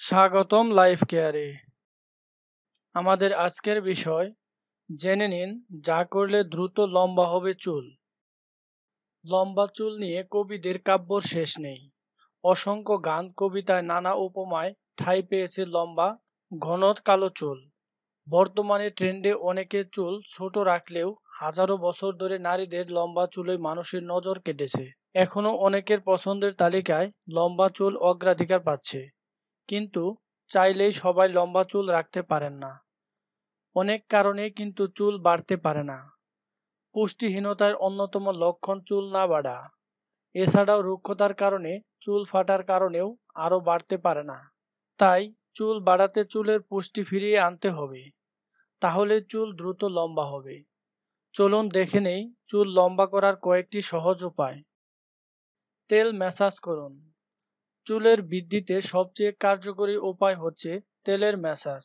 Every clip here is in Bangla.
স্বাগতম লাইফ কেয়ারে। আমাদের আজকের বিষয়, জেনে নিন যা করলে দ্রুত লম্বা হবে চুল। লম্বা চুল নিয়ে কবিদের কাব্যর শেষ নেই। অসংখ্য গান, কবিতায় নানা উপমায় ঠাঁই পেয়েছে লম্বা, ঘন, কালো চুল। বর্তমানে ট্রেন্ডে অনেকের চুল ছোট রাখলেও হাজারো বছর ধরে নারীদের লম্বা চুলে মানুষের নজর কেটেছে। এখনও অনেকের পছন্দের তালিকায় লম্বা চুল অগ্রাধিকার পাচ্ছে। কিন্তু চাইলেই সবাই লম্বা চুল রাখতে পারেন না। অনেক কারণে কিন্তু চুল বাড়তে পারে না। পুষ্টিহীনতার অন্যতম লক্ষণ চুল না বাড়া। এছাড়াও রুক্ষতার কারণে চুল ফাটার কারণেও আরও বাড়তে পারে না। তাই চুল বাড়াতে চুলের পুষ্টি ফিরিয়ে আনতে হবে। তাহলে চুল দ্রুত লম্বা হবে। চলুন দেখে নেই চুল লম্বা করার কয়েকটি সহজ উপায়। তেল ম্যাসাজ করুন। চুলের বৃদ্ধিতে সবচেয়ে কার্যকরী উপায় হচ্ছে তেলের ম্যাসাজ।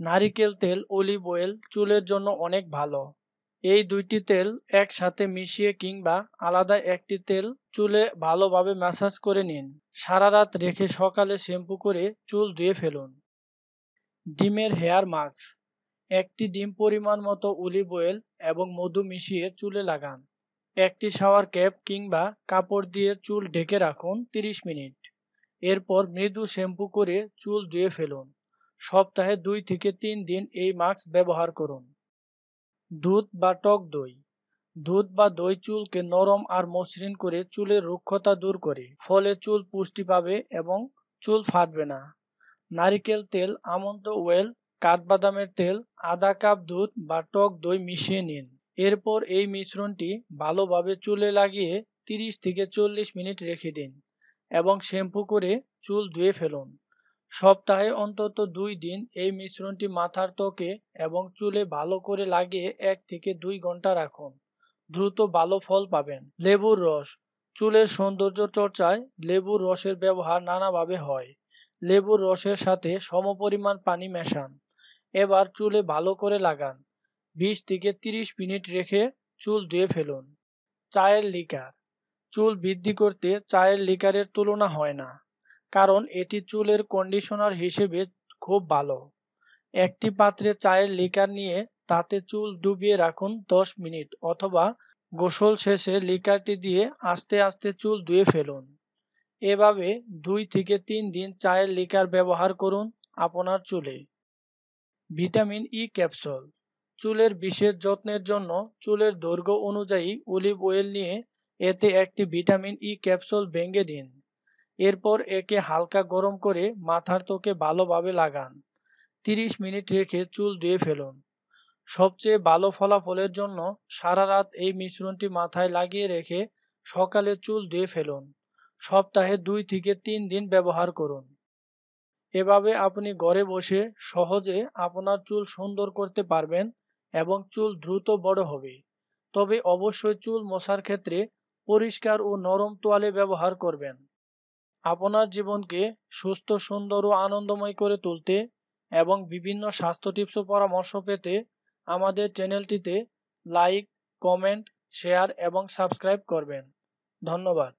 নারিকেল তেল, অলিভ অয়েল চুলের জন্য অনেক ভালো। এই দুইটি তেল একসাথে মিশিয়ে কিংবা আলাদা একটি তেল চুলে ভালোভাবে ম্যাসাজ করে নিন। সারা রাত রেখে সকালে শ্যাম্পু করে চুল ধুয়ে ফেলুন। ডিমের হেয়ার মাস্ক, একটি ডিম পরিমাণ মতো অলিভ অয়েল এবং মধু মিশিয়ে চুলে লাগান। একটি শাওয়ার ক্যাপ কিংবা কাপড় দিয়ে চুল ঢেকে রাখুন 30 মিনিট। এরপর মৃদু শ্যাম্পু করে চুল ধুয়ে ফেলুন। সপ্তাহে দুই থেকে তিন দিন এই মাস্ক ব্যবহার করুন। দুধ বা টক দই। দুধ বা দই চুলকে নরম আর মসৃণ করে চুলের রুক্ষতা দূর করে, ফলে চুল পুষ্টি পাবে এবং চুল ফাটবে না। নারিকেল তেল, আমন্ড ওয়েল, কাঠবাদামের তেল, আধা কাপ দুধ বা টক দই মিশিয়ে নিন। এরপর এই মিশ্রণটি ভালোভাবে চুলে লাগিয়ে 30 থেকে চল্লিশ মিনিট রেখে দিন। এবং শ্যাম্পু করে চুল ধুয়ে ফেলুন। সপ্তাহে অন্তত দুই দিন এই মিশ্রণটি মাথার ত্বকে এবং চুলে ভালো করে লাগিয়ে এক থেকে দুই ঘণ্টা রাখুন। দ্রুত ভালো ফল পাবেন। লেবুর রস। চুলের সৌন্দর্য চর্চায় লেবুর রসের ব্যবহার নানাভাবে হয়। লেবুর রসের সাথে সমপরিমাণ পানি মেশান। এবার চুলে ভালো করে লাগান। বিশ থেকে তিরিশ মিনিট রেখে চুল ধুয়ে ফেলুন। চায়ের লিকার। চুল বৃদ্ধি করতে চায়ের লিকারের তুলনা হয় না, কারণ এটি চুলের কন্ডিশনার হিসেবে খুব ভালো। একটি পাত্রে চায়ের লিকার নিয়ে তাতে চুল ডুবিয়ে রাখুন দশ মিনিট অথবা গোসল শেষে লিকারটি দিয়ে আস্তে আস্তে চুল ধুয়ে ফেলুন। এভাবে দুই থেকে তিন দিন চায়ের লিকার ব্যবহার করুন আপনার চুলে। ভিটামিন ই ক্যাপসুল চুলের বিশেষ যত্নের জন্য চুলের দৈর্ঘ্য অনুযায়ী অলিভ অয়েল নিয়ে এতে একটি ভিটামিন ই ক্যাপসুল ভেঙে দিন। এরপর একে হালকা গরম করে মাথার ত্বকে ভালোভাবে লাগান। 30 মিনিট রেখে চুল ধুয়ে ফেলুন। সবচেয়ে ভালো ফলাফলের জন্য সারা রাত এই মিশ্রণটি মাথায় লাগিয়ে রেখে সকালে চুল ধুয়ে ফেলুন। সপ্তাহে দুই থেকে তিন দিন ব্যবহার করুন। এভাবে আপনি ঘরে বসে সহজে আপনার চুল সুন্দর করতে পারবেন এবং চুল দ্রুত বড় হবে। তবে অবশ্যই চুল মশার ক্ষেত্রে পরিষ্কার ও নরম তোয়ালে ব্যবহার করবেন। আপনার জীবনকে সুস্থ, সুন্দর ও আনন্দময় করে তুলতে এবং বিভিন্ন স্বাস্থ্য টিপস ও পরামর্শ পেতে আমাদের চ্যানেলটিতে লাইক, কমেন্ট, শেয়ার এবং সাবস্ক্রাইব করবেন। ধন্যবাদ।